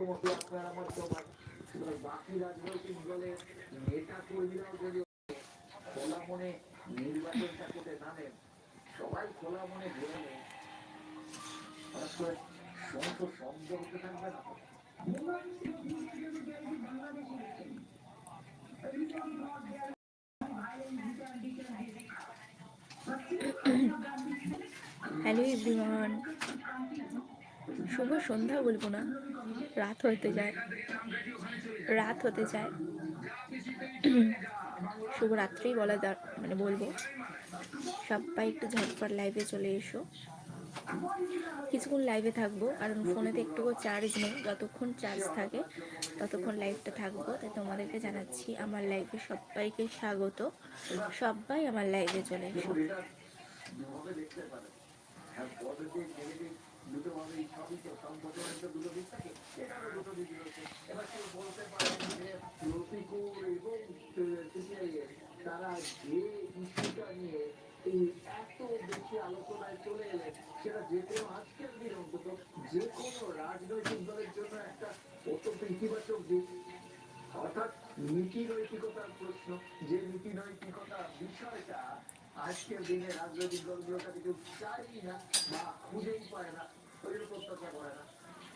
আমার বাকি রাজনৈতিক নেতা খোলা নির্বাচনটা করতে সবাই খোলা মনে ভেবে থাকবে হ্যালো শুভ সন্ধ্যা বলব না। রাত হতে যায়। রাত হতে যায়। শুভরাত্রি বলা মানে বলব। সবাই একটু ঝটপট লাইভে চলে এসো। কিছুক্ষণ লাইভে থাকব, কারণ ফোনেতে একটুকু চার্জ নেই। যতক্ষণ চার্জ থাকে, ততক্ষণ লাইভটা থাকব। তাই তোমাদেরকে জানাচ্ছি, আমার লাইভে সবাইকে স্বাগত। সবাই আমার লাইভে চলে এসো। এটা দুভাবে দেখতে পারেন পজিটিভ নেগেটিভ দুটো ভাবেই সবই দুটো দিক থাকে এটারও দুটো এবার কেউ বলতে পারেন যে রফিকুর এবং তারা যে এত বেশি আলোচনায় চলে এলেন সেটা যে কোনো আজকের দিন অন্তত রাজনৈতিক দলের জন্য একটা অত্যন্ত ইতিবাচক দিক অর্থাৎ নীতি নৈতিকতার প্রশ্ন, যে নীতি নৈতিকতা বিষয়টা আজকের দিনে রাজনৈতিক দলগুলোর কাছে কেউ চাই না বা খুঁজেই পায় না ওই জন্য প্রত্যাশা করে না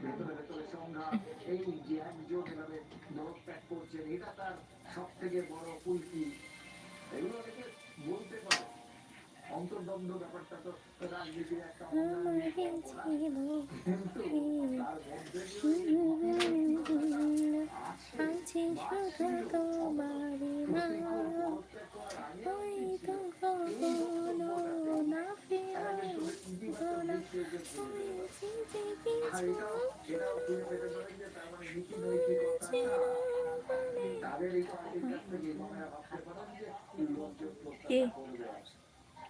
ভেতরে ভেতরে সংঘাত এই যে একজন এভাবে দলত্যাগ করছেন সব থেকে বড় কুলকি আছে শুধু তোমারই নাম হয়তো কখনো না ফেরো না হয়েছে যে কিছু মানে কে?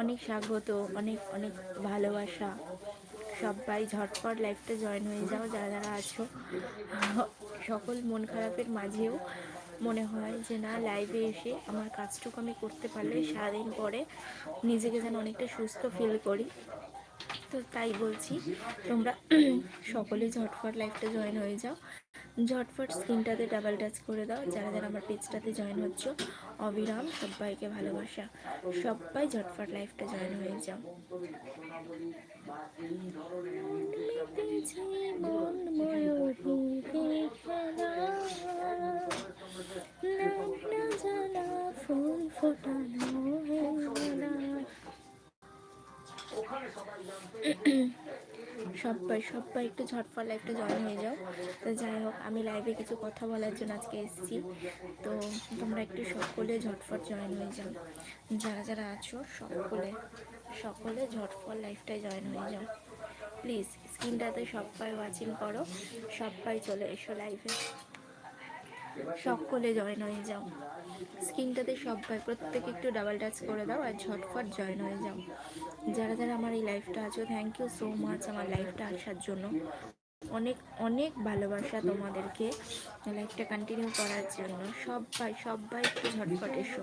অনেক স্বাগত, অনেক অনেক ভালোবাসা। সবাই ঝটপট লাইফটা জয়েন হয়ে যাও, যারা যারা আছো। সকল মন খারাপের মাঝেও মনে হয় যে, না লাইভে এসে আমার কাজটুকু আমি করতে পারলে সারাদিন পরে নিজেকে যেন অনেকটা সুস্থ ফিল করি। তো তাই বলছি, তোমরা সকলে ঝটফট লাইফটা জয়েন হয়ে যাও। ঝটফট স্ক্রিনটাতে ডাবল টাচ করে দাও, যারা যারা আমার পেজটাতে জয়েন হচ্ছ। অবিরাম সবাইকে ভালোবাসা। সবাই ঝটফট লাইফটা জয়েন হয়ে যাও ফুল ফোটানো সবাই সবাই একটু ঝটপট একটু জয়েন হয়ে যাও। তো যাই হোক, আমি লাইভে কিছু কথা বলার জন্য আজকে এসেছি। তো তোমরা একটু সকলে ঝটফট জয়েন হয়ে যাও। যারা যারা আছো, সকলে সকলে ঝটফট লাইফটায় জয়েন হয়ে যাও। প্লিজ স্ক্রিনটাতে সবাই ওয়াচিং করো। সবাই চলে এসো লাইভে সকলে জয়েন হয়ে যাও। স্ক্রিনটাতে সবাই প্রত্যেকে একটু ডাবল টাচ করে দাও আর ঝটফট জয়েন হয়ে যাও। যারা যারা আমার এই লাইফটা আছো থ্যাংক ইউ সো মাচ আমার লাইফটা আসার জন্য। অনেক অনেক ভালোবাসা তোমাদেরকে লাইফটা কন্টিনিউ করার জন্য। সবাই সবাই একটু ঝটফট এসো।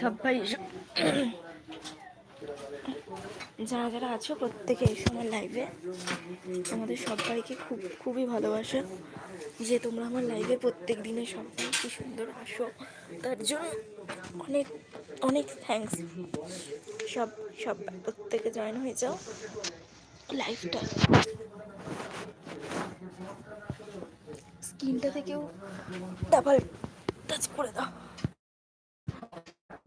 সবাই যারা যারা আছো প্রত্যেকে এই সময় লাইভে তোমাদের সবাইকে খুব, খুবই ভালোবাসা যে তোমরা আমার লাইভে প্রত্যেক দিনে সবাই কি সুন্দর আসো। তার জন্য অনেক অনেক থ্যাঙ্কস সব সব প্রত্যেকে জয়েন হয়ে যাও লাইভটা স্ক্রিনটা থেকেও ডাবল টাচ করে দাও।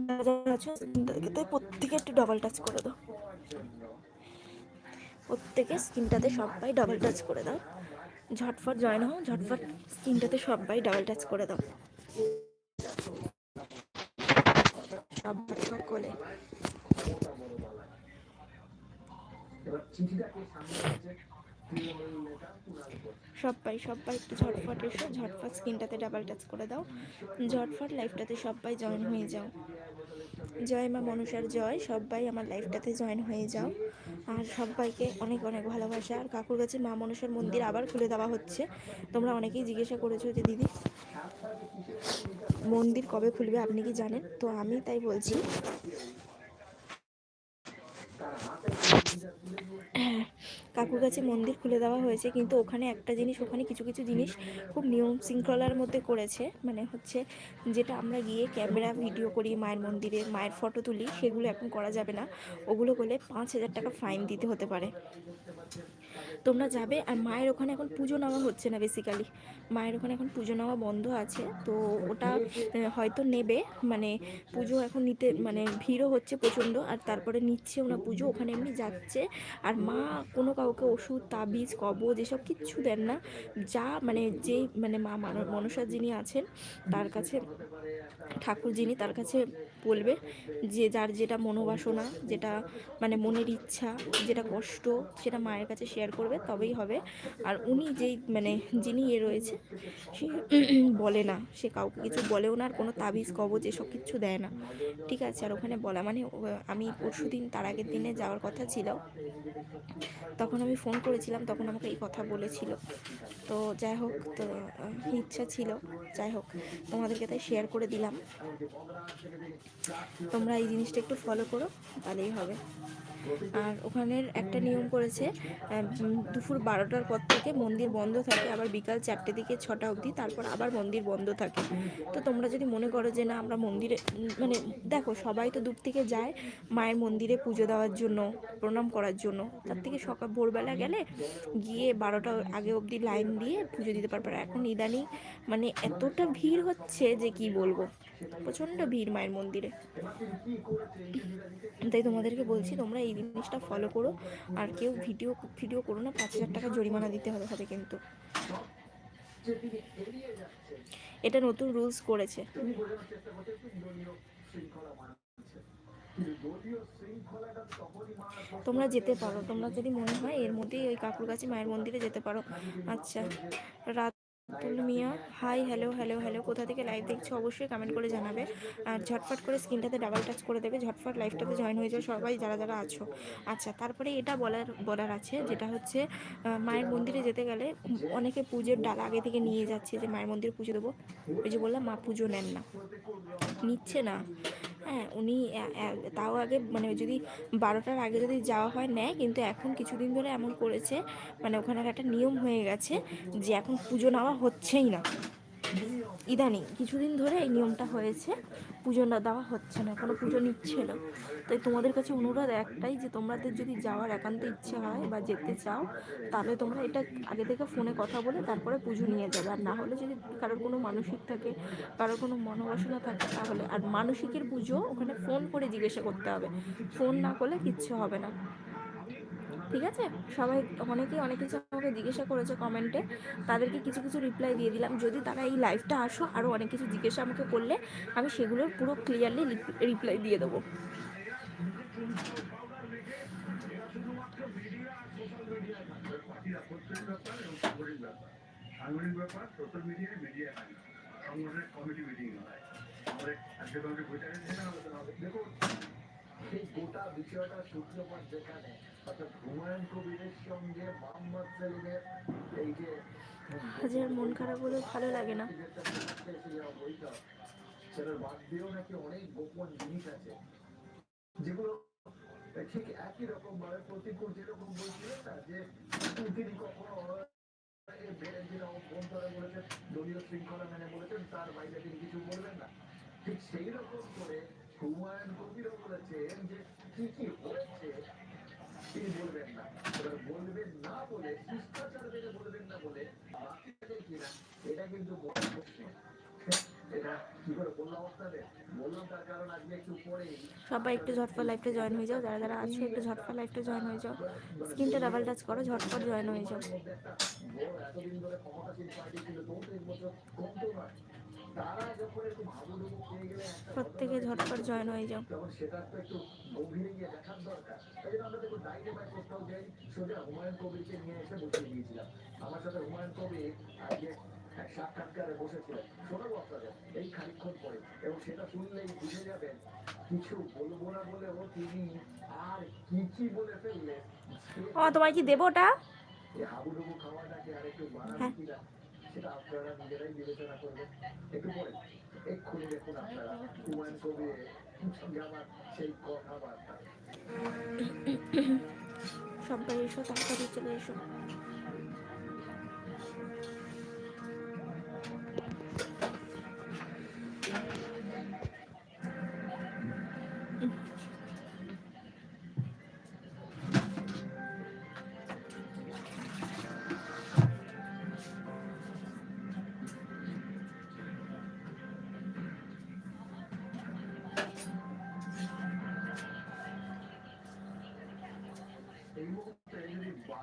স্ক্রিনটা প্রত্যেকে একটু ডাবল টাচ করে দাও। প্রত্যেকে স্ক্রিনটাতে সবাই ডাবল টাচ করে দাও। ঝটফট জয়েন হও, ঝটফট স্ক্রিনটাতে সবাই ডাবল টাচ করে দাও। সকলে। এবার সবাই সবাই একটু ঝটফট এসো, ঝটফট স্ক্রিনটাতে ডাবল টাচ করে দাও। ঝটফট লাইফটাতে সবাই জয়েন হয়ে যাও। জয় মা মনুষার জয় সবাই আমার লাইফটাতে জয়েন হয়ে যাও। আর সবাইকে অনেক অনেক ভালোবাসা। আর কাকুর কাছে মা মনসার মন্দির আবার খুলে দেওয়া হচ্ছে। তোমরা অনেকেই জিজ্ঞাসা করেছ যে দিদি, মন্দির কবে খুলবে আপনি কি জানেন? তো আমি তাই বলছি। কাকুর কাছে মন্দির খুলে দেওয়া হয়েছে, কিন্তু ওখানে একটা জিনিস, ওখানে কিছু কিছু জিনিস খুব নিয়ম শৃঙ্খলার মধ্যে করেছে। মানে হচ্ছে যেটা আমরা গিয়ে ক্যামেরা, ভিডিও করি, মায়ের মন্দিরে, মায়ের ফটো তুলি, সেগুলো এখন করা যাবে না। ওগুলো করলে পাঁচ হাজার টাকা ফাইন দিতে হতে পারে। তোমরা যাবে আর মায়ের ওখানে এখন পুজো নেওয়া হচ্ছে না বেসিক্যালি মায়ের ওখানে এখন পুজো নেওয়া বন্ধ আছে, তো ওটা হয়তো নেবে। মানে পুজো এখন নিতে মানে ভিড়ও হচ্ছে প্রচণ্ড, আর তারপরে নিচ্ছেও না পুজো, ওখানে এমনি যাচ্ছে। আর মা কোনো কাউকে ওষুধ, তাবিজ, কবজ এসব কিচ্ছু দেন না। যা মানে যেই মানে মা মানো- মনসা যিনি আছেন, তার কাছে, ঠাকুর যিনি, তার কাছে বলবে যে যার যেটা মনোবাসনা, যেটা মানে মনের ইচ্ছা, যেটা কষ্ট, সেটা মায়ের কাছে শেয়ার করবে তবেই হবে। আর উনি যেই মানে যিনি এ রয়েছে, সে বলে না, সে কাউকে কিছু বলেও না আর কোনো তাবিজ, কবজ এসব কিচ্ছু দেয় না। ঠিক আছে, আর ওখানে বলা মানে আমি পরশু দিন তার আগের দিনে যাওয়ার কথা ছিল। তখন আমি ফোন করেছিলাম, তখন আমাকে এই কথা বলেছিল। তো যাই হোক, তো ইচ্ছা ছিল, যাই হোক, তোমাদেরকে তাই শেয়ার করে দিলাম। তোমরা এই জিনিসটা একটু ফলো করো, তাহলেই হবে। আর ওখানের একটা নিয়ম করেছে দুপুর বারোটার পর থেকে মন্দির বন্ধ থাকে, আবার বিকাল চারটে থেকে ছটা অবধি, তারপর আবার মন্দির বন্ধ থাকে। তো তোমরা যদি মনে করো যে না, আমরা মন্দিরে মানে দেখো, সবাই তো দূর থেকে যায় মায়ের মন্দিরে পুজো দেওয়ার জন্য, প্রণাম করার জন্য। তার থেকে সকাল, ভোরবেলা গেলে গিয়ে বারোটা আগে অবধি লাইন দিয়ে পুজো দিতে পারবে। এখন ইদানিং মানে এতটা ভিড় হচ্ছে যে কি বলব, প্রচণ্ড ভিড় মায়ের মন্দিরে। তাই তোমাদেরকে বলছি, তোমরা এই জিনিসটা ফলো করো। আর কেউ ভিডিও ভিডিও করো না, পাঁচ হাজার টাকা জরিমানা দিতে হবে হবে কিন্তু। এটা নতুন রুলস করেছে। তোমরা যেতে পারো, তোমরা যদি মনে হয় এর মধ্যেই ওই কাকুর কাছে মায়ের মন্দিরে যেতে পারো। আচ্ছা Ratul Mia hi hello hello hello কোথা থেকে লাইভ দেখছ? অবশ্যই কমেন্ট করে জানাবে। আর ঝটফট করে স্ক্রিনটাতে ডাবল টাচ করে দেবে ঝটফট লাইভটাতে জয়েন হয়ে যাও, সবাই যারা যারা আছো। আচ্ছা তারপরে এটা বলার বলার আছে, যেটা হচ্ছে মায়ের মন্দিরে যেতে গেলে অনেকে পুজোর ডাল আগে থেকে নিয়ে যাচ্ছে যে মায়ের মন্দিরে পুজো দেবো। ওই যে বললাম, মা পুজো নেন না। নিচ্ছে না। হ্যাঁ উনি তাও আগে মানে যদি বারোটার আগে যদি যাওয়া হয় নেয়, কিন্তু এখন কিছুদিন ধরে এমন করেছে মানে ওখানে একটা নিয়ম হয়ে গেছে যে এখন পুজো নেওয়া হচ্ছেই না। ইদানিং কিছুদিন ধরে এই নিয়মটা হয়েছে, পুজো না দেওয়া হচ্ছে না, কোনো পুজো নিচ্ছে না। তাই তোমাদের কাছে অনুরোধ একটাই যে তোমাদের যদি যাওয়ার একান্ত ইচ্ছে হয় বা যেতে চাও, তাহলে তোমরা এটা আগে থেকে ফোনে কথা বলে তারপরে পুজো নিয়ে যাবে। আর না হলে যদি কারোর কোনো মানসিক থাকে, কারোর কোনো মনোবাসনা থাকে, তাহলে আর মানসিকের পুজো ওখানে ফোন করে জিজ্ঞাসা করতে হবে। ফোন না করলে কিচ্ছু হবে না। ঠিক আছে? সবাই অনেকেই অনেক কিছু আমাকে জিজ্ঞাসা করেছে কমেন্টে তাদেরকে কিছু কিছু রিপ্লাই দিয়ে দিলাম। যদি তারা এই লাইভটা আসো আরও অনেক কিছু জিজ্ঞাসা আমাকে করলে, আমি সেগুলোর পুরো ক্লিয়ারলি রিপ্লাই দিয়ে দেবো। দেখুন গোটা বিষয়টা যেখানে অর্থাৎ হুমায়ুন কবিরের সঙ্গে মোহাম্মদ সেলিমের এই যে হাজার মন খারাপ হলেও ভালো লাগে না। সেটার বাদ দিয়েও নাকি অনেক গোপন জিনিস আছে। যেগুলো ঠিক একই রকম ভাবে প্রতিকূল যেরকম যে তিনি কখনো বলেছেন দলীয় শৃঙ্খলা মেনে বলেছেন তার বাইরে তিনি কিছু বলবেন না। ঠিক সেই রকম করে হুমায়ুন কবিরও বলেছেন যে কি কি হয়েছে তিনি বলবেন না। এবার বলবেন না বলে শিষ্টাচার মেনে বলবেন না বলে কিনা এটা কিন্তু সবাই একটু ঝটপট লাইফটা জয়েন হয়ে যাও যারা যারা আছো একটু ঝটপট লাইফটা জয়েন হয়ে যাও। স্ক্রিনটা ডাবল টাচ করো ঝটপট জয়েন হয়ে যাও। প্রত্যেকে ঝটপট জয়েন হয়ে যাও। আমরা সাথে হুমায়ুন কবির আজকে সাক্ষাৎকারে বসেছিলেন। শোনাবো আপনাদের এই খানিক্ষণ পরে। এবং সেটা শুনলেই বুঝে যাবেন কিছু বলব না বলেও তিনি আর কি কি বলে তোমার কি দেবো ওটা? হাবুডুবু খাওয়াটাকে আর একটু বাড়ানো হ্যাঁ। কিনা? সেটা আপনারা নিজেরাই বিবেচনা করবেন। একটু পরে, এক্ষুনি দেখুন আপনারা হুমায়ুন কবির সঙ্গে আমার সেই কথাবার্তা। সবাই এসো, তাড়াতাড়ি চলে এসো।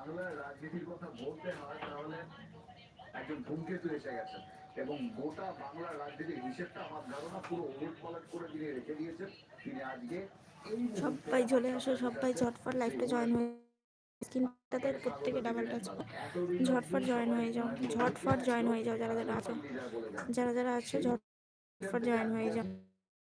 বাংলার রাজনীতির কথা বলতে হয় তাহলে একজন ধূমকেতু এসে গেছে। এবং গোটা বাংলার রাজনীতির হিসেবটা আমার ধারণা পুরো ওলট পালট করে তিনি রেখে দিয়েছেন। তিনি আজকে সবাই চলে আসো সবাই ঝটপট লাইফটা জয়েন হয়ে স্ক্রিনটাতে প্রত্যেকে ডাবল টাচ ঝটপট জয়েন হয়ে যাও ঝটপট জয়েন হয়ে যাও যারা যারা আছো। যারা যারা আছো ঝটপট জয়েন হয়ে যাও।